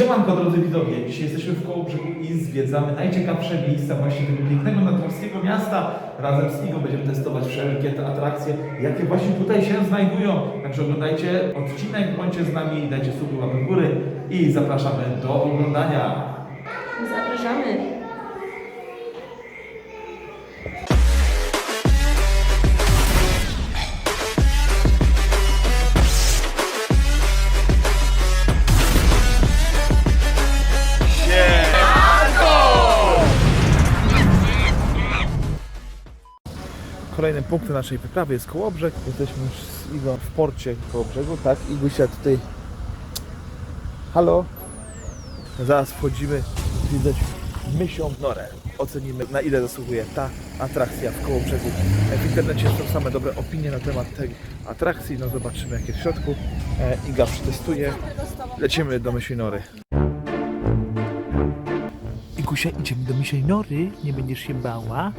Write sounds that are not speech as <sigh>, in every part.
Siemanko drodzy widzowie, dzisiaj jesteśmy w Kołobrzegu i zwiedzamy najciekawsze miejsca właśnie tego pięknego nadmorskiego miasta. Razem z Igo będziemy testować wszelkie te atrakcje, jakie właśnie tutaj się znajdują. Także oglądajcie odcinek, bądźcie z nami, dajcie suby, łapy w góry i zapraszamy do oglądania. Zapraszamy. Kolejnym punktem naszej wyprawy jest Kołobrzeg. Jesteśmy już z Igą w porcie Kołobrzegu, tak? Igusia tutaj... Halo? Zaraz wchodzimy, widać mysią norę. Ocenimy na ile zasługuje ta atrakcja w Kołobrzegu. W internecie są same dobre opinie na temat tej atrakcji, no zobaczymy jak jest w środku. E, Iga przetestuje. Lecimy do mysiej nory. Igusia, idziemy do mysiej nory, nie będziesz się bała?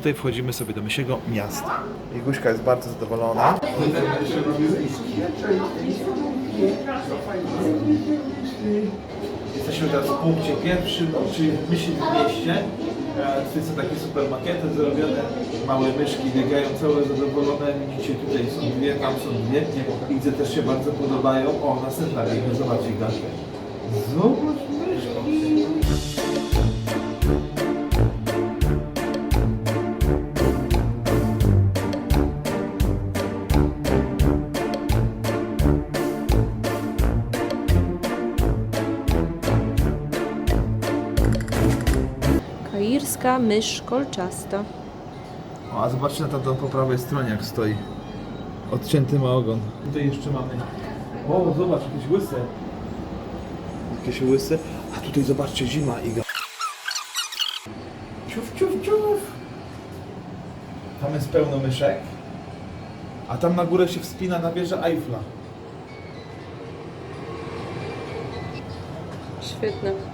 Tutaj wchodzimy sobie do mysiego miasta. Iguśka jest bardzo zadowolona. Jesteśmy teraz w punkcie pierwszym, czyli w Mysi mieście. E, Tutaj są takie super makiety zrobione. Małe myszki biegają całe zadowolone. Widzicie, tutaj są dwie, tam są dwie. Widzę też się bardzo podobają. O, następna biegnie, zobaczcie Gaszę. Zobacz Kairska mysz kolczasta. O, a zobaczcie na tamtą po prawej stronie jak stoi. Odcięty ma ogon. Tutaj jeszcze mamy... O, zobacz, jakieś łyse. Jakieś łyse. A tutaj zobaczcie, zima Iga. Ciuf, ciuf, ciuf. Tam jest pełno myszek. A tam na górę się wspina na wieżę Eiffla. Świetne.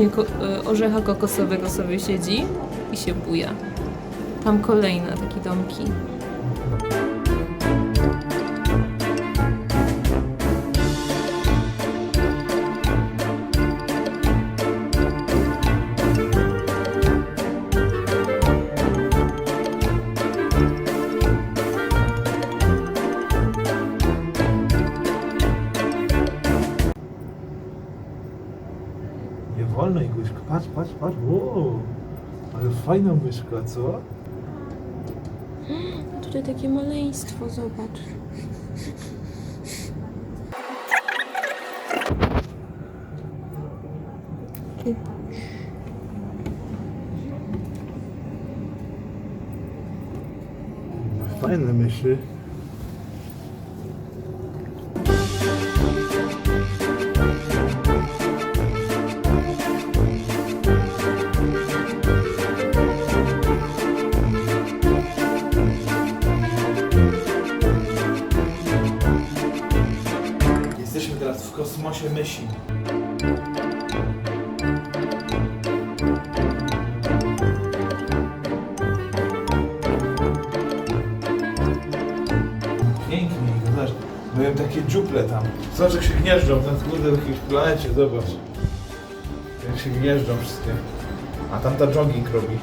Łupinie ko- e, orzecha kokosowego sobie siedzi i się buja. Tam kolejne takie domki. Patrz. Wow. Ale fajna myszka, co? Tutaj takie maleństwo, zobacz. Fajne myszy. W kosmosie myśli. Pięknie, zobacz. Byłem takie dziuple tam. Zobacz jak się gnieżdżą, ten kurde w jakiejś planecie, zobacz. Jak się gnieżdżą wszystkie. A tamta jogging robi.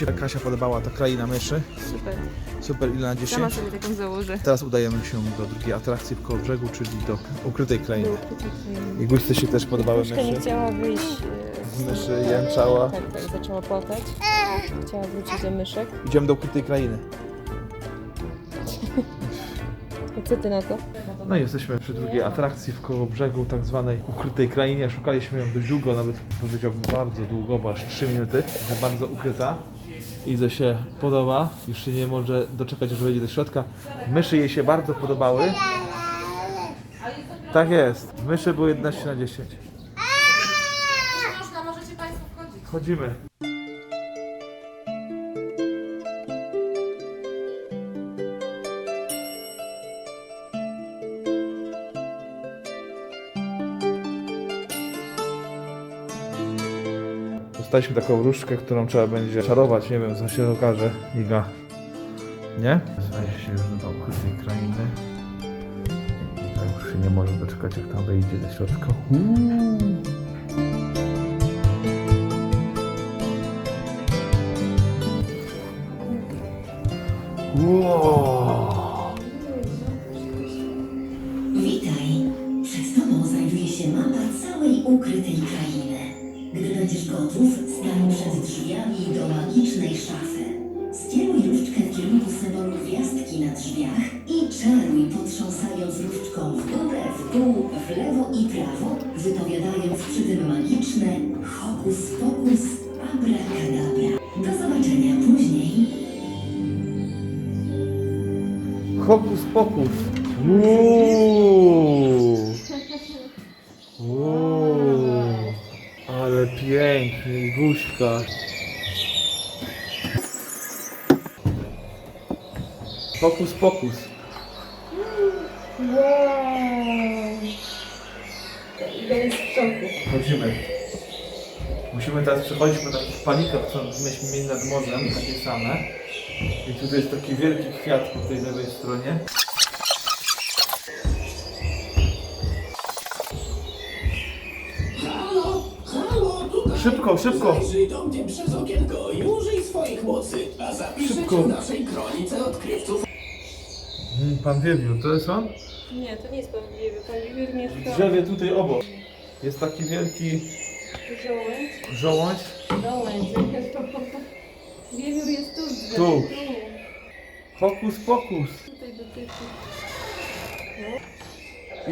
Jak Ci Kasia podobała ta kraina myszy? Super. Super, ile na 10? Sama sobie taką założę. Teraz udajemy się do drugiej atrakcji w Kołobrzegu, czyli do ukrytej krainy. I Guśce się też podobały Myszka nie myszy. chciała wyjść. Z e, myszy jęczała. Tak, tak, zaczęła płakać. Chciała wrócić do myszek. Idziemy do ukrytej krainy. <laughs> I co ty na to? No i jesteśmy przy drugiej atrakcji w Kołobrzegu, tak zwanej ukrytej krainie. Szukaliśmy ją dość długo, nawet powiedziałbym bardzo długo, bo aż 3 minuty. Bardzo ukryta. Izo się podoba, już się nie może doczekać, że wejdzie do środka. Myszy jej się bardzo podobały. Tak jest, myszy były 11 na 10. Chodzimy. Dostaliśmy taką różdżkę, którą trzeba będzie czarować. Nie wiem, co się okaże. Iga. Nie? Weź się już do ukrytej krainy. Iga już się nie może doczekać, jak tam wejdzie do środka. Uuu. Wow. Witaj! Przed Tobą znajduje się mapa całej ukrytej krainy. Gdy będziesz gotów, drzwiami do magicznej szafy. Skieruj różdżkę w kierunku symbolu gwiazdki na drzwiach i czaruj, potrząsając różdżką w górę, w dół, w lewo i prawo, wypowiadając przy tym magiczne hokus pokus abracadabra. Do zobaczenia później. Hokus pokus. Uuu. Uuu. Ale piękny, guśka. Hokus pokus. Chodzimy. Musimy teraz przechodzić po takich palikach, co myśmy mieli nad morzem, takie same. I tutaj jest taki wielki kwiat po tej lewej stronie. Halo, halo, tutaj! Szybko, szybko! Zajrzyj do mnie przez okienko i użyj swoich mocy, a zapiszę Szybko. cię w naszej kronice odkrywców. Mm, Pan Wiewiór, to jest on? Nie, to nie jest pan Wiewiór. Pan Wiewiór W mieszka drzewie tutaj obok. Jest taki wielki żołędź. żołądź. Żołędź. Wiewiór jest tu w drzewie. Tu. Hokus pokus. Tutaj dotyczy.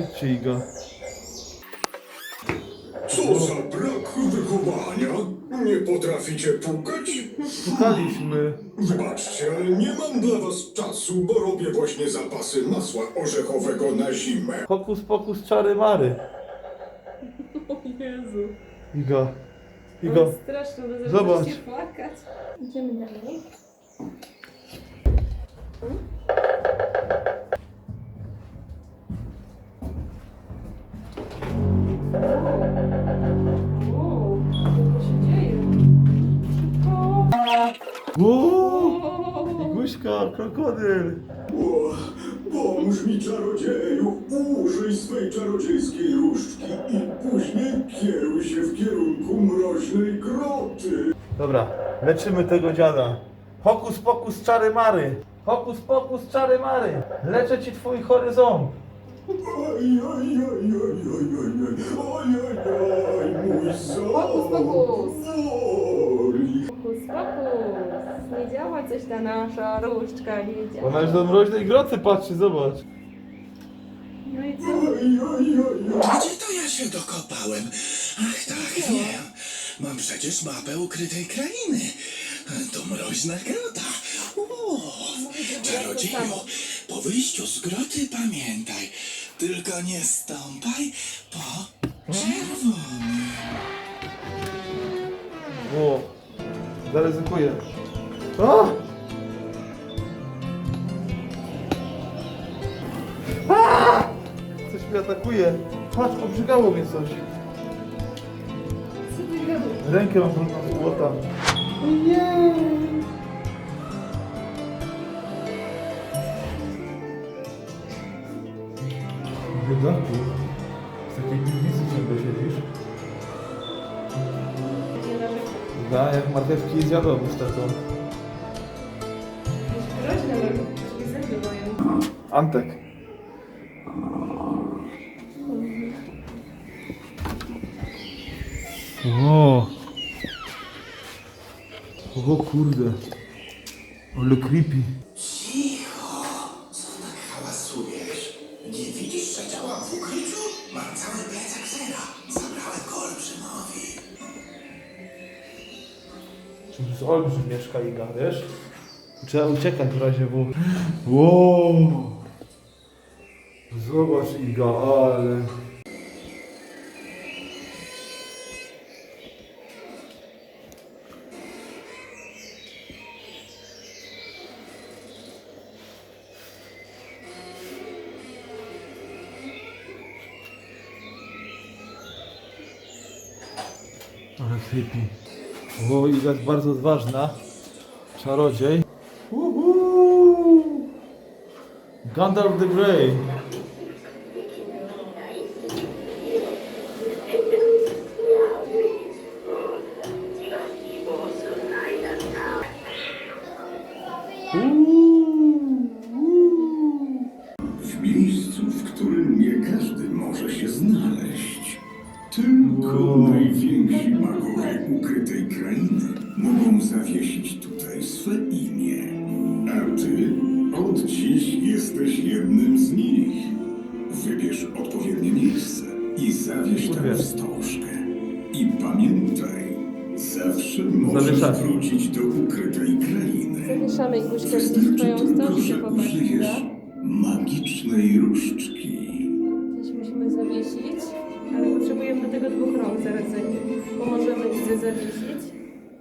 Idźcie Iga. Co za brak wychowania? Nie potraficie pukać? Szukaliśmy. Wybaczcie, ale nie mam dla was czasu, bo robię właśnie zapasy masła orzechowego na zimę. Hokus pokus czary mary. O Jezu. Iga. Iga. Straszne, bo Zobacz. się płakać. Idziemy dalej. Uuu. Iguśka, krokodyl. O, pomóż mi czarodzieju, użyj swej czarodziejskiej różdżki i później kieruj się w kierunku mroźnej groty. Dobra, leczymy tego dziada. Hokus pokus czary mary. Hokus pokus czary mary. Leczę ci twój chory ząb. Oj, oj, oj, oj, oj, oj, oj, oj, oj, oj, mój ząb Hokus pokus. boli. Fokus, fokus! Działa coś ta nasza różdżka, nie działa. Ona już do mroźnej groty patrzy, zobacz. No i co? Gdzie to ja się dokopałem? Ach tak, wiem. Mam przecież mapę ukrytej krainy. To mroźna grota. O, czarodzieju, po wyjściu z groty pamiętaj, tylko nie stąpaj po czerwonym. O, zaryzykuję. A! A! Coś mnie atakuje. Patrz, obrzygało mnie coś. Co ty gadasz? Rękę mam brudną z błota. Biedaku, z takiej piwnicy ciągle siedzisz. Nie. Da, jak marchewki zjadła niestety. Jest Antek. O. O kurde. Ale creepy. Cicho, co tak hałasujesz? Nie widzisz, że działam w ukryciu? Mam cały plecak sera. Zabrałem go olbrzymowi. Czy tu jest olbrzym mieszka Iga, wiesz? Trzeba uciekać w razie W. Wow. Zobacz Iga, ale... Trochę creepy. Bo Iga jest bardzo odważna. Czarodziej. Gandalf the Grey. Tylko najwięksi magowie ukrytej krainy mogą zawiesić tutaj swe imię. A ty od dziś jesteś jednym z nich. Wybierz odpowiednie miejsce i zawieź tam wstążkę. I pamiętaj, zawsze możesz wrócić do ukrytej krainy. Zawieszamy Iguśkę w Wystarczy swoją tylko, wstążkę, że popatrz, użyjesz prawda? magicznej różdżki. Gdzieś musimy zawiesić, ale potrzebujemy do tego dwóch rąk zaraz za nim. Pomożemy Idze zawiesić.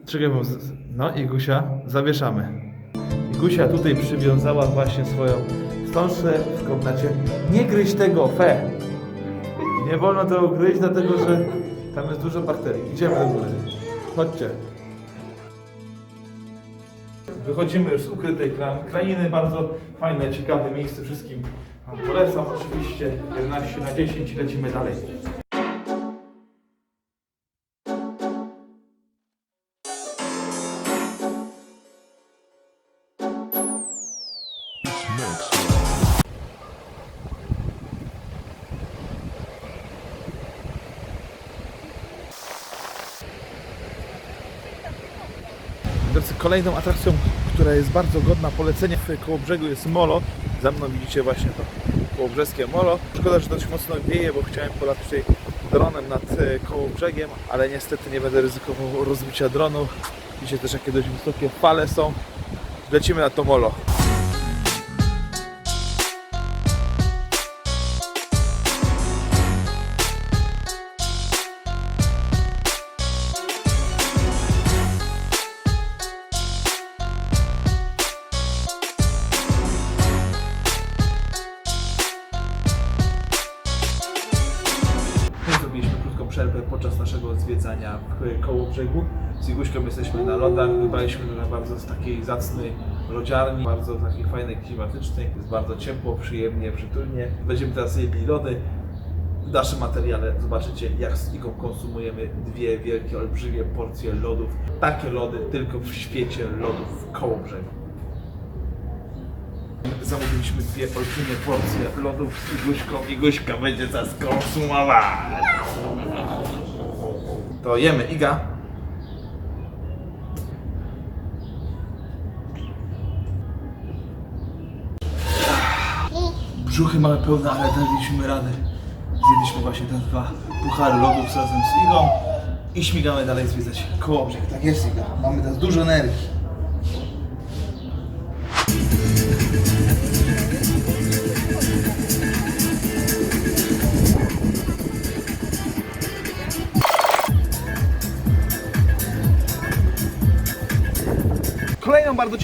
Czekaj, bo z- no i Gusia zawieszamy. I Gusia tutaj przywiązała właśnie swoją wstążkę w komnacie. Nie gryź tego, fe! Nie wolno tego gryźć, dlatego że tam jest dużo bakterii. Idziemy do góry. Chodźcie. Wychodzimy już z ukrytej kra- krainy, bardzo fajne, ciekawe miejsce wszystkim. Wam Polecam oczywiście 11 na 10 i lecimy dalej. Kolejną atrakcją, która jest bardzo godna polecenia w koło brzegu jest molo. Za mną widzicie właśnie to kołobrzeskie molo. Szkoda, że dość mocno wieje, bo chciałem polatać tutaj dronem nad e, koło brzegiem, ale niestety nie będę ryzykował rozbicia dronu. Widzicie też jakie dość wysokie fale są. Lecimy na to molo. Iguśką jesteśmy na lodach, wybraliśmy na bardzo takiej zacnej lodziarni, bardzo takiej fajnej, klimatycznej. Jest bardzo ciepło, przyjemnie, przytulnie. Będziemy teraz jedli lody. W naszym materiale zobaczycie, jak z Igą konsumujemy dwie wielkie, olbrzymie porcje lodów. Takie lody tylko w świecie lodów w koło brzegu. Zamówiliśmy dwie olbrzymie porcje lodów z Iguśką. Iguśka będzie za skonsumować. To jemy, Iga. Brzuchy mamy pełne, ale daliśmy radę. Zjedliśmy właśnie te dwa puchary lodów razem z Igą i śmigamy dalej zwiedzać koło brzeg. Tak jest Iga, mamy teraz dużo energii.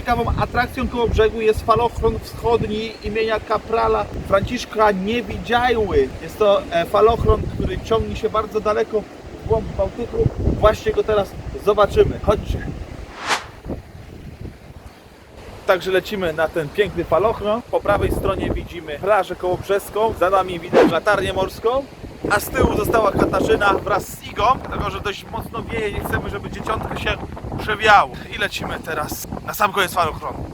Ciekawą atrakcją koło brzegu jest falochron wschodni imienia kaprala Franciszka Niewidziajły. Jest to e, falochron, który ciągnie się bardzo daleko w głąb Bałtyku. Właśnie go teraz zobaczymy. Chodźcie. Także lecimy na ten piękny falochron. Po prawej stronie widzimy plażę kołobrzeską, za nami widać latarnię morską, a z tyłu została Katarzyna wraz z Igą, dlatego że dość mocno wieje, nie chcemy, żeby dzieciątko się przewiało. I lecimy teraz na sam koniec falochronu.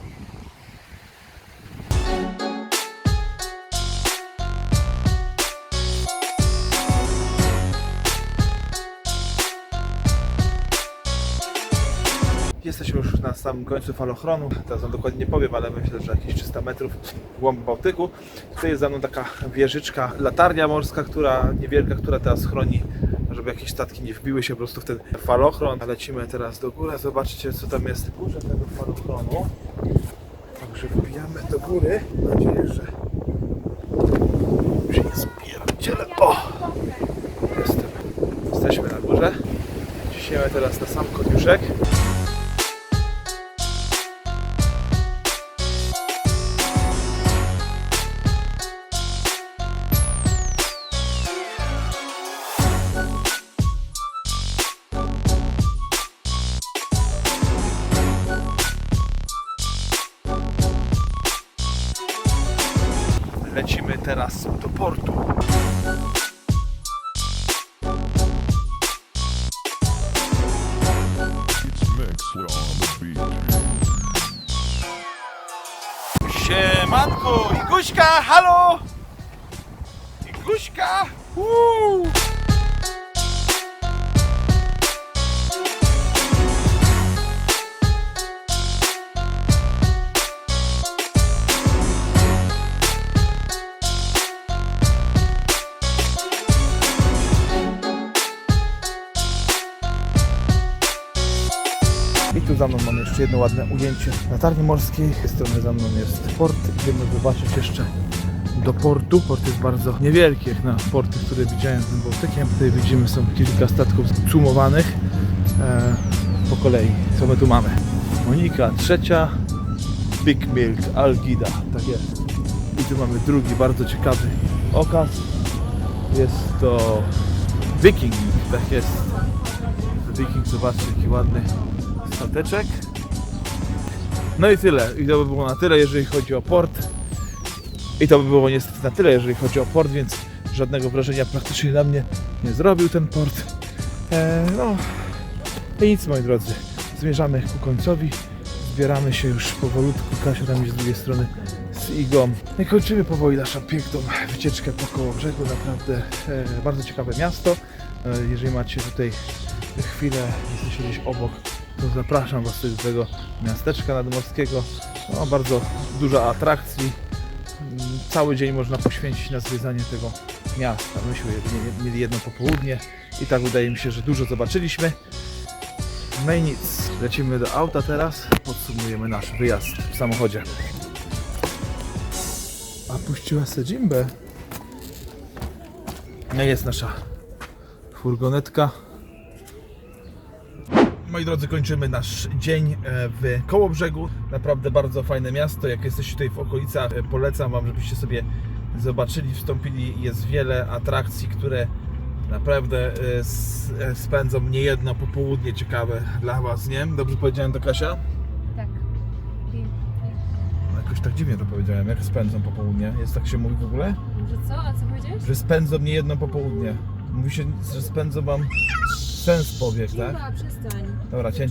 Samym końcu falochronu. Teraz wam dokładnie nie powiem, ale myślę, że jakieś 300 metrów w głąb Bałtyku. Tutaj jest za mną taka wieżyczka, latarnia morska, która niewielka, która teraz chroni, żeby jakieś statki nie wbiły się po prostu w ten falochron. Lecimy teraz do góry, zobaczcie co tam jest w górze tego falochronu. Także wbijamy do góry. Mam nadzieję, że się nie spierdzielę. O! Jestem. Jesteśmy na górze. Ciśniemy teraz na sam koniuszek. Teraz do portu. Siemanko, Iguśka, halo! Iguśka! Uuu. Jeszcze jedno ładne ujęcie latarni morskiej. Z tej strony za mną jest port. Idziemy zobaczyć jeszcze do portu. Port jest bardzo niewielki jak na porty, które widziałem nad Bałtykiem. Tutaj widzimy są kilka statków sumowanych e, po kolei. Co my tu mamy? Monika trzecia, Big Milk, Algida. Tak jest. I tu mamy drugi bardzo ciekawy okaz. Jest to Viking, tak jest. Viking, zobaczcie jaki ładny stateczek. No i tyle. I to by było na tyle, jeżeli chodzi o port. I to by było niestety na tyle, jeżeli chodzi o port, więc żadnego wrażenia praktycznie na mnie nie zrobił ten port. E, no i nic moi drodzy. Zmierzamy ku końcowi. Zbieramy się już powolutku. Kasia tam jest z drugiej strony z Igą. I kończymy powoli naszą piękną wycieczkę po koło brzegu. Naprawdę e, bardzo ciekawe miasto. E, jeżeli macie tutaj chwilę, jesteście gdzieś obok, to zapraszam Was do tego miasteczka nadmorskiego. No, bardzo dużo atrakcji. Mm, Cały dzień można poświęcić na zwiedzanie tego miasta. Myśmy mieli jedno popołudnie i tak wydaje mi się, że dużo zobaczyliśmy. No i nic. Lecimy do auta teraz. Podsumujemy nasz wyjazd w samochodzie. A puściła se Jimbę. No jest nasza furgonetka. Moi drodzy, kończymy nasz dzień e, w Kołobrzegu. Naprawdę bardzo fajne miasto. Jak jesteście tutaj w okolicach, e, polecam Wam, żebyście sobie zobaczyli, wstąpili. Jest wiele atrakcji, które naprawdę e, spędzą nie jedno popołudnie ciekawe dla Was, nie? Dobrze powiedziałem to Kasia? Tak. No, Jakoś tak dziwnie to powiedziałem, jak spędzą popołudnie. Jest tak się mówi w ogóle? Że co? A co powiedziałeś? Że spędzą nie jedno popołudnie. Mówi się, że spędzą Wam sens powiek, tak? przestań. Dobra, cięcie.